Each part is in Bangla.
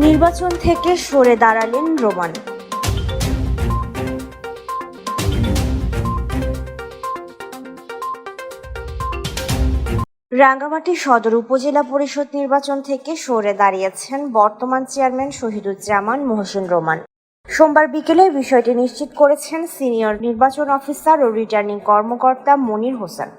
নির্বাচন থেকে সরে দাঁড়ালেন রোমান। রাঙ্গামাটি সদর উপজেলা পরিষদ নির্বাচন থেকে সরে দাঁড়িয়েছেন বর্তমান চেয়ারম্যান শহীদুজ্জামান মহসিন রোমান। সোমবার বিকেলে বিষয়টি নিশ্চিত করেছেন সিনিয়র নির্বাচন অফিসার ও রিটার্নিং কর্মকর্তা মনির হোসেন।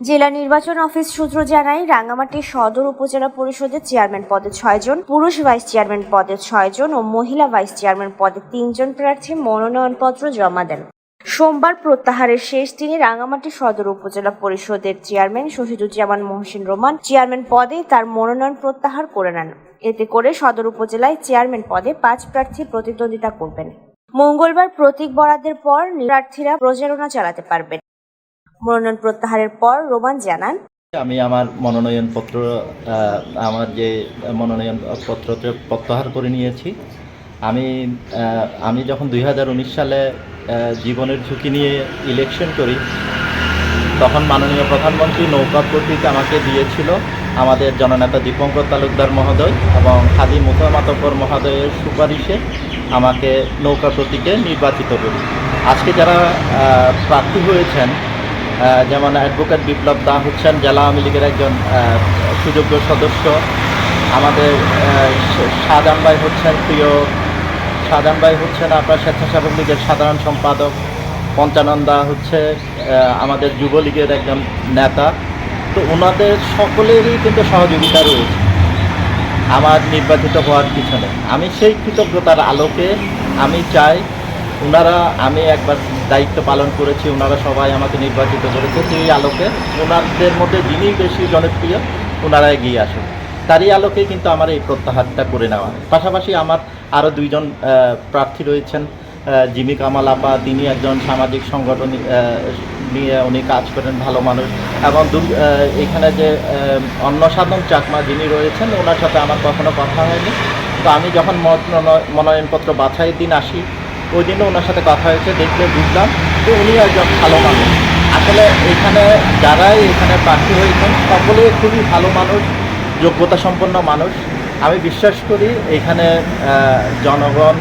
জেলা নির্বাচন অফিস সূত্র জানায়, রাঙ্গামাটি সদর উপজেলা পরিষদের চেয়ারম্যান পদে ছয়জন পুরুষ ভাইস চেয়ারম্যান পদে ছয়জন ও মহিলা ভাইস চেয়ারম্যান পদে তিনজন প্রার্থী মনোনয়নপত্র জমা দেন। সোমবার প্রত্যাহারের শেষ দিনে রাঙ্গামাটি সদর উপজেলা পরিষদের চেয়ারম্যান শহীদুজ্জামান মহসিন রোমান চেয়ারম্যান পদে তার মনোনয়ন প্রত্যাহার করে নেন। এতে করে সদর উপজেলায় চেয়ারম্যান পদে পাঁচ প্রার্থী প্রতিদ্বন্দ্বিতা করবেন। মঙ্গলবার প্রতীক বরাদ্দের পর প্রার্থীরা প্রচারণা চালাতে পারবেন। মনোনয়ন প্রত্যাহারের পর রোমান জানান, আমি আমার মনোনয়নপত্র আমার যে মনোনয়নপত্র প্রত্যাহার করে নিয়েছি। আমি আমি যখন দুই হাজার উনিশ সালে জীবনের ঝুঁকি নিয়ে ইলেকশন করি, তখন মাননীয় প্রধানমন্ত্রী নৌকা প্রতীক আমাকে দিয়েছিল আমাদের জননেতা দীপঙ্কর তালুকদার মহোদয় এবং মুথা মাতব্বর মহোদয়ের সুপারিশে আমাকে নৌকা প্রতীকে নির্বাচিত করি। আজকে যারা প্রার্থী হয়েছেন যেমন অ্যাডভোকেট বিপ্লব দা হচ্ছেন, জেলা আওয়ামী লীগের একজন সুযোগ্য সদস্য। আমাদের শাহজাহান ভাই হচ্ছেন, প্রিয় শাহজাহান ভাই হচ্ছেন আপনার স্বেচ্ছাসেবক লীগের সাধারণ সম্পাদক পঞ্চানন্দা হচ্ছে আমাদের যুবলীগের একজন নেতা। তো ওনাদের সকলেরই কিন্তু সহযোগিতা রয়েছে। আমার নির্বাচিত হওয়ার পিছনে। আমি সেই কৃতজ্ঞতার আলোকে আমি চাই ওনারা আমি একবার দায়িত্ব পালন করেছি ওনারা সবাই আমাকে নির্বাচিত করেছে। সেই আলোকে ওনাদের মধ্যে যিনি বেশি জনপ্রিয় ওনারা এগিয়ে আসুন। তারই আলোকে কিন্তু আমার এই প্রত্যাহারটা করে নেওয়া পাশাপাশি আমার আরও দুইজন প্রার্থী রয়েছেন জিমি কামাল আপা তিনি একজন সামাজিক সংগঠন নিয়ে উনি কাজ করেন ভালো মানুষ। এবং এখানে যে আহ, অন্য সাধন চাকমা যিনি রয়েছেন ওনার সাথে আমার কখনো কথা হয়নি। তো আমি যখন মনোনয়ন- মনোনয়নপত্র বাছাইয়ের দিন আসি ওই দিনও ওনার সাথে কথা হয়েছে, দেখলে বুঝলাম যে উনি একজন ভালো মানুষ। আসলে এখানে যারাই এখানে প্রার্থী হয়েছেন, সকলে খুবই ভালো মানুষ, যোগ্যতা সম্পন্ন মানুষ। আমি বিশ্বাস করি এখানে জনগণ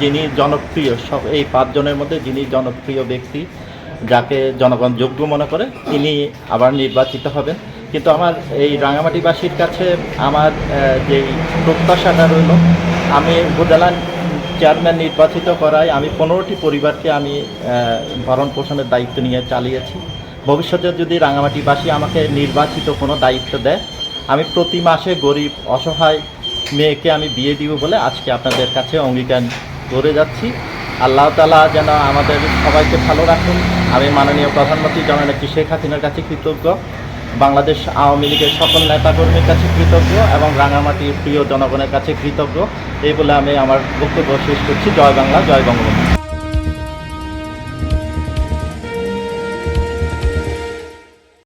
যিনি জনপ্রিয়, সব এই পাঁচজনের মধ্যে যিনি জনপ্রিয় ব্যক্তি, যাকে জনগণ যোগ্য মনে করে, তিনি আবার নির্বাচিত হবেন। কিন্তু আমার এই রাঙামাটিবাসীর কাছে আমার যেই প্রত্যাশাটা রইল, আমি উপজেলা চেয়ারম্যান নির্বাচিত করায় আমি পনেরোটি পরিবারকে আমি ভরণ পোষণের দায়িত্ব নিয়ে চালিয়েছি। ভবিষ্যতে যদি রাঙামাটিবাসী আমাকে নির্বাচিত কোনো দায়িত্ব দেয়, আমি প্রতি মাসে গরিব, অসহায় মেয়েকে আমি বিয়ে দিব বলে আজকে আপনাদের কাছে অঙ্গীকার করে যাচ্ছি। আল্লাহ তালা যেন আমাদের সবাইকে ভালো রাখুন। আমি মাননীয় প্রধানমন্ত্রী জননেত্রী শেখ হাসিনার কাছে কৃতজ্ঞ। বাংলাদেশ আওয়ামী লীগের সকল নেতাকর্মীর কাছে কৃতজ্ঞ এবং রাঙামাটির প্রিয় জনগণের কাছে কৃতজ্ঞ। এই বলে আমি আমার বক্তব্য শেষ করছি। জয় বাংলা, জয় বঙ্গবন্ধু।